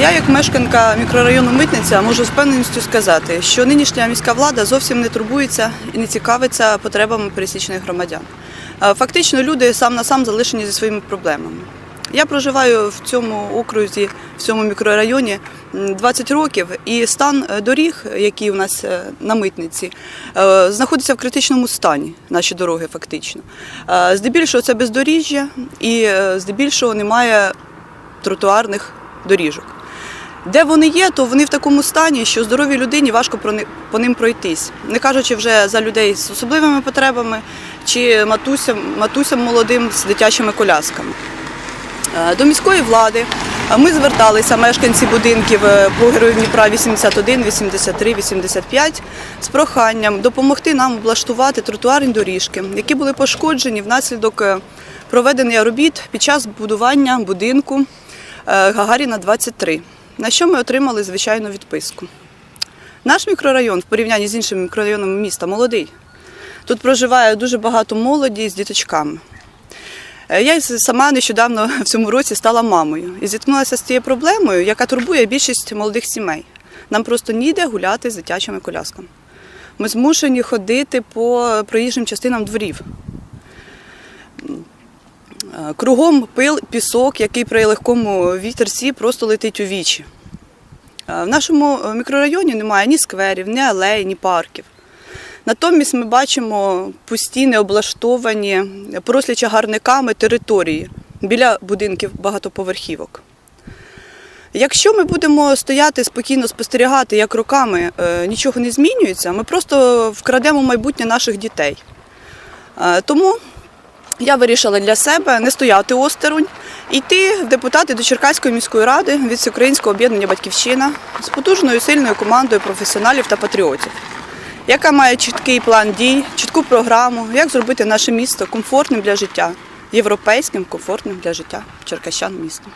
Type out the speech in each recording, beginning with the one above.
Я, як мешканка мікрорайону Митниця, можу з впевненістю сказати, що нинішня міська влада зовсім не турбується і не цікавиться потребами пересічних громадян. Е, Фактично, люди сам на сам залишені зі своїми проблемами. Я проживаю в цьому окрузі, в цьому мікрорайоні 20 років, і стан е, доріг, які у нас е, на митниці, знаходиться в критичному стані. Наші дороги фактично. Здебільшого це бездоріжжя, і здебільшого немає тротуарних доріжок. Де вони є, то вони в такому стані, що здоровій людині важко по ним пройтись, не кажучи вже за людей з особливими потребами чи матусям, матусям молодим з дитячими колясками. Е, До міської влади. Е, ми зверталися, мешканці будинків е, по героїв Дніпра 81, 83, 85, з проханням допомогти нам облаштувати тротуарні доріжки, які були пошкоджені внаслідок проведення робіт під час будування будинку Гагаріна 23, на що ми отримали звичайну відписку. Наш мікрорайон в порівнянні з іншими мікрорайонами міста молодий. Тут проживає дуже багато молоді з діточками. Е, Я сама нещодавно в цьому році стала мамою і зіткнулася з цією проблемою, яка турбує більшість молодих сімей. Нам просто ніде гуляти з дитячими колясками. Ми змушені ходити по проїжджим частинам дворів. Е, Кругом пил, пісок, який при легкому вітерці просто летить у вічі. Е, В нашому е, мікрорайоні немає ні скверів, ні алей, ні парків. Натомість ми бачимо пусті, необлаштовані, порослі чагарниками території біля будинків багатоповерхівок. Якщо ми будемо стояти спокійно спостерігати, як роками нічого не змінюється, ми просто вкрадемо майбутнє наших дітей. Тому я вирішила для себе не стояти осторонь, йти в депутати до Черкаської міської ради від Всеукраїнського об'єднання Батьківщина з потужною сильною командою професіоналів та патріотів, яка має чіткий план дій, чітку програму, як зробити наше місто комфортним для життя, європейським, комфортним для життя черкащан містом.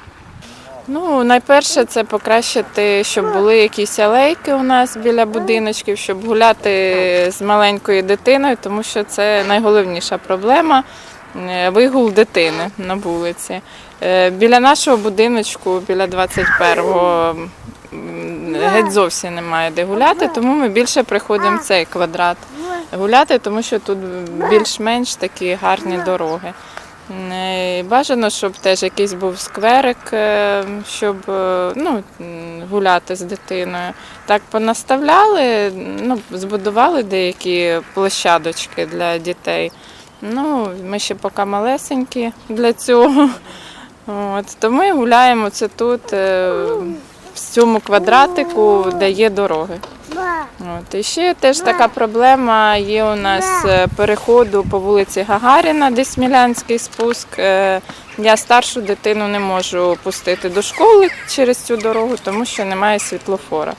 Ну, найперше, це покращити, щоб були якісь алейки у нас біля будиночків, щоб гуляти з маленькою дитиною, тому що це найголовніша проблема вигул дитини на вулиці. Е, Біля нашого будиночку, біля 21-го, геть зовсім немає де гуляти, тому ми більше приходимо в цей квадрат гуляти, тому що тут більш-менш такі гарні дороги. Е, Бажано, щоб теж якийсь був скверик, е, щоб е, ну, гуляти з дитиною. Так понаставляли, ну, збудували деякі площадочки для дітей. Ну, ми ще поки малесенькі для цього. От, то ми гуляємо це тут, е, в цьому квадратику, де є дороги. От. І ще теж така проблема є у нас е, переходу по вулиці Гагаріна, де Смілянський спуск. Е, Я старшу дитину не можу пустити до школи через цю дорогу, тому що немає світлофора.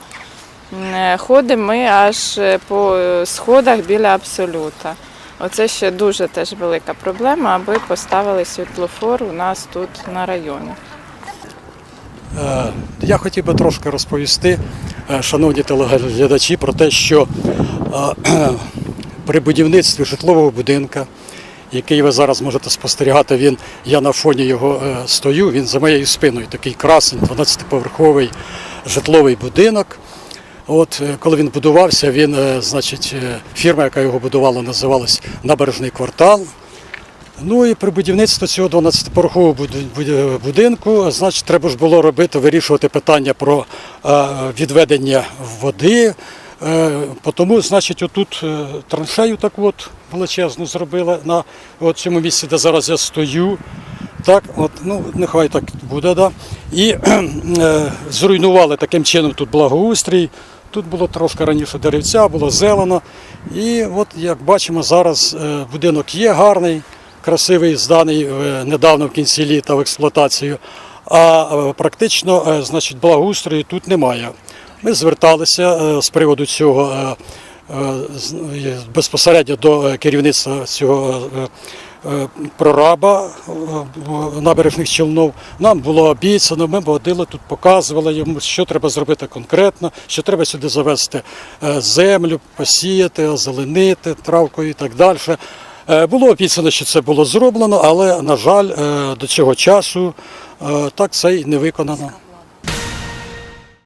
Ходимо ми аж по сходах біля абсолюта. Оце ще дуже теж велика проблема, аби поставили світлофор у нас тут на районі. Е, Я хотів би трошки розповісти, е, шановні телеглядачі, про те, що е, при будівництві житлового будинка, який ви зараз можете спостерігати, він, я на фоні його стою, він за моєю спиною такий красень, 12-поверховий житловий будинок. От е, коли він будувався, він, е, значить, е, фірма, яка його будувала, називалась Набережний квартал. Ну і при будівництві цього 12-порохового буди- буди- будинку, значить, треба ж було робити, вирішувати питання про відведення води. Тому, значить, отут траншею таку от величезну зробили на цьому місці, де зараз я стою. Так, от, ну, нехай так буде, да. І зруйнували таким чином тут благоустрій. Тут було трошки раніше деревця, було зелено. І от як бачимо, зараз е, будинок є гарний, красивий, зданий е, недавно в кінці літа в експлуатацію. А е, практично значить, благоустрою тут немає. Ми зверталися з приводу цього безпосередньо до керівництва цього прораба е, набережних Челнов. Нам було обіцяно, ми водили тут, показували йому, що треба зробити конкретно, що треба сюди завести е, землю, посіяти, озеленити травкою і так далі. Е, Було обіцяно, що це було зроблено, але, на жаль, е, до цього часу е, так це й не виконано.